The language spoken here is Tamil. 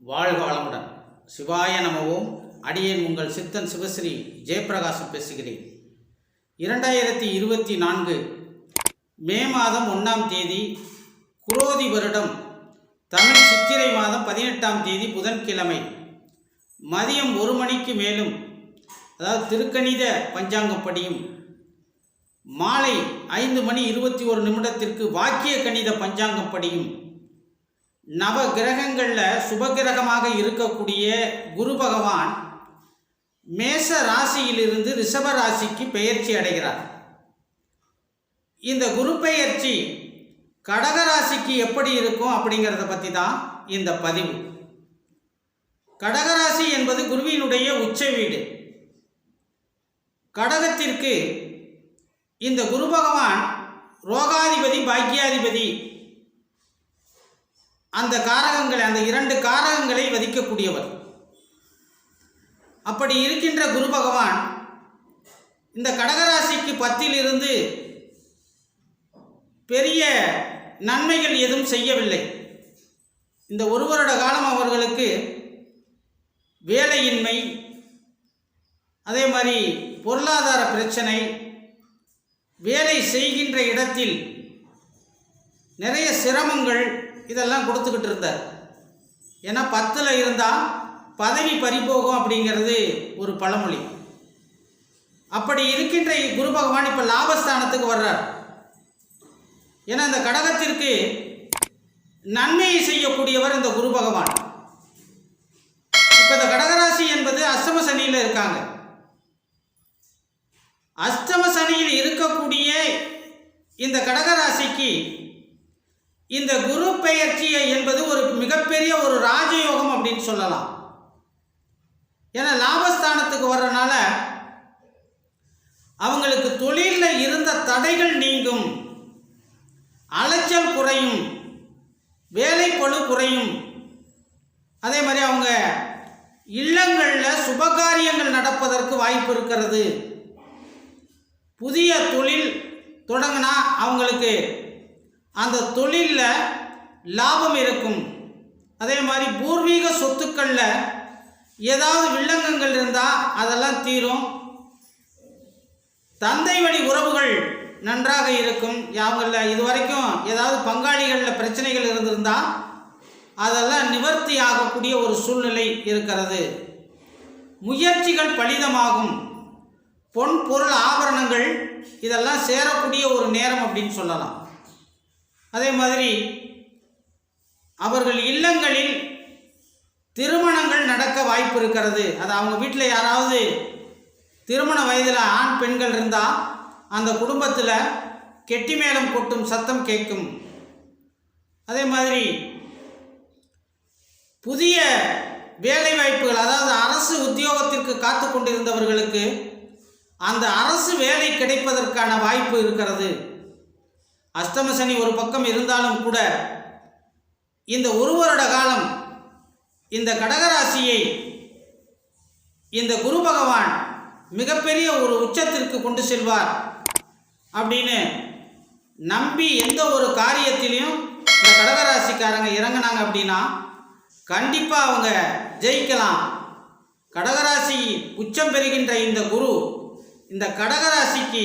வாழ்க வளமுடன். சிவாய நமவும். அடியேன் உங்கள் சித்தன் சிவஸ்ரீ ஜெயபிரகாசம் பேசுகிறேன். இரண்டாயிரத்தி இருபத்தி நான்கு மே மாதம் ஒன்றாம் தேதி குரோதி வருடம். தமிழ் சித்திரை மாதம் பதினெட்டாம் தேதி புதன்கிழமை. மதியம் ஒரு மணிக்கு மேலும் அதாவது திருக்கணித பஞ்சாங்கப்படியும். மாலை ஐந்து மணி இருபத்தி ஒரு நிமிடத்திற்கு வாக்கிய கணித பஞ்சாங்கப்படியும். நவ கிரகங்களில் சுபகிரகமாக இருக்கக்கூடிய குரு பகவான் மேச ராசியிலிருந்து ரிஷப ராசிக்கு பெயர்ச்சி அடைகிறார். இந்த குரு பெயர்ச்சி கடக ராசிக்கு எப்படி இருக்கும் அப்படிங்கிறத பற்றி தான் இந்த பதிவு. கடகராசி என்பது குருவினுடைய உச்ச வீடு. கடகத்திற்கு இந்த குரு பகவான் ரோகாதிபதி பாக்கியாதிபதி அந்த காரகங்களை அந்த இரண்டு காரகங்களை வதிக்கக்கூடியவர். அப்படி இருக்கின்ற குரு பகவான் இந்த கடகராசிக்கு பத்திலிருந்து பெரிய நன்மைகள் எதுவும் செய்யவில்லை. இந்த ஒரு வருட காலம் அவர்களுக்கு வேலையின்மை அதே மாதிரி பொருளாதார பிரச்சனை வேலை செய்கின்ற இடத்தில் நிறைய சிரமங்கள் இதெல்லாம் கொடுத்துக்கிட்டு இருந்தார் ஏன்னா பத்தில் இருந்தால் பதவி பறிபோகும் அப்படிங்கிறது ஒரு பழமொழி. அப்படி இருக்கின்ற குரு பகவான் இப்போ லாபஸ்தானத்துக்கு வர்றார். ஏன்னா இந்த கடகத்திற்கு நன்மையை செய்யக்கூடியவர் இந்த குரு பகவான். இப்போ இந்த கடகராசி என்பது அஷ்டம சனியில் இருக்காங்க. அஷ்டம சனியில் இருக்கக்கூடிய இந்த கடகராசிக்கு இந்த குரு பெயர்ச்சி என்பது ஒரு மிகப்பெரிய ஒரு ராஜயோகம் அப்படின்னு சொல்லலாம். ஏன்னா லாபஸ்தானத்துக்கு வர்றனால அவங்களுக்கு தொழிலில் இருந்த தடைகள் நீங்கும். அலைச்சல் குறையும். வேலை பழு குறையும். அதே மாதிரி அவங்க இல்லங்களில் சுபகாரியங்கள் நடப்பதற்கு வாய்ப்பு இருக்கிறது. புதிய தொழில் தொடங்கினா அவங்களுக்கு அந்த தொழிலில் லாபம் இருக்கும். அதே மாதிரி பூர்வீக சொத்துக்களில் ஏதாவது வில்லங்கங்கள் இருந்தால் அதெல்லாம் தீரும். தந்தை வழி உறவுகள் நன்றாக இருக்கும். யாவங்களில் இது வரைக்கும் ஏதாவது பங்காளிகளில் பிரச்சனைகள் இருந்திருந்தால் அதெல்லாம் நிவர்த்தி ஆகக்கூடிய ஒரு சூழ்நிலை இருக்கிறது. முயற்சிகள் பலிதமாகும். பொன் பொருள் ஆபரணங்கள் இதெல்லாம் சேரக்கூடிய ஒரு நேரம் அப்படின்னு சொல்லலாம். அதே மாதிரி அவர்கள் இல்லங்களில் திருமணங்கள் நடக்க வாய்ப்பு இருக்கிறது. அது அவங்க வீட்டில் யாராவது திருமண வயதில் ஆண் பெண்கள் இருந்தால் அந்த குடும்பத்தில் கெட்டி மேளம் கொட்டும் சத்தம் கேட்கும். அதே மாதிரி புதிய வேலை வாய்ப்புகள் அதாவது அரசு உத்தியோகத்திற்கு காத்து கொண்டிருந்தவர்களுக்கு அந்த அரசு வேலை கிடைப்பதற்கான வாய்ப்பு இருக்கிறது. அஷ்டம சனி ஒரு பக்கம் இருந்தாலும் கூட இந்த ஒரு வருட காலம் இந்த கடகராசியை இந்த குரு பகவான் மிகப்பெரிய ஒரு உச்சத்திற்கு கொண்டு செல்வார் அப்படின்னு நம்பி எந்த ஒரு காரியத்திலையும் இந்த கடகராசிக்காரங்க இறங்கினாங்க அப்படின்னா கண்டிப்பாக அவங்க ஜெயிக்கலாம். கடகராசி உச்சம் பெறுகின்ற இந்த குரு இந்த கடகராசிக்கு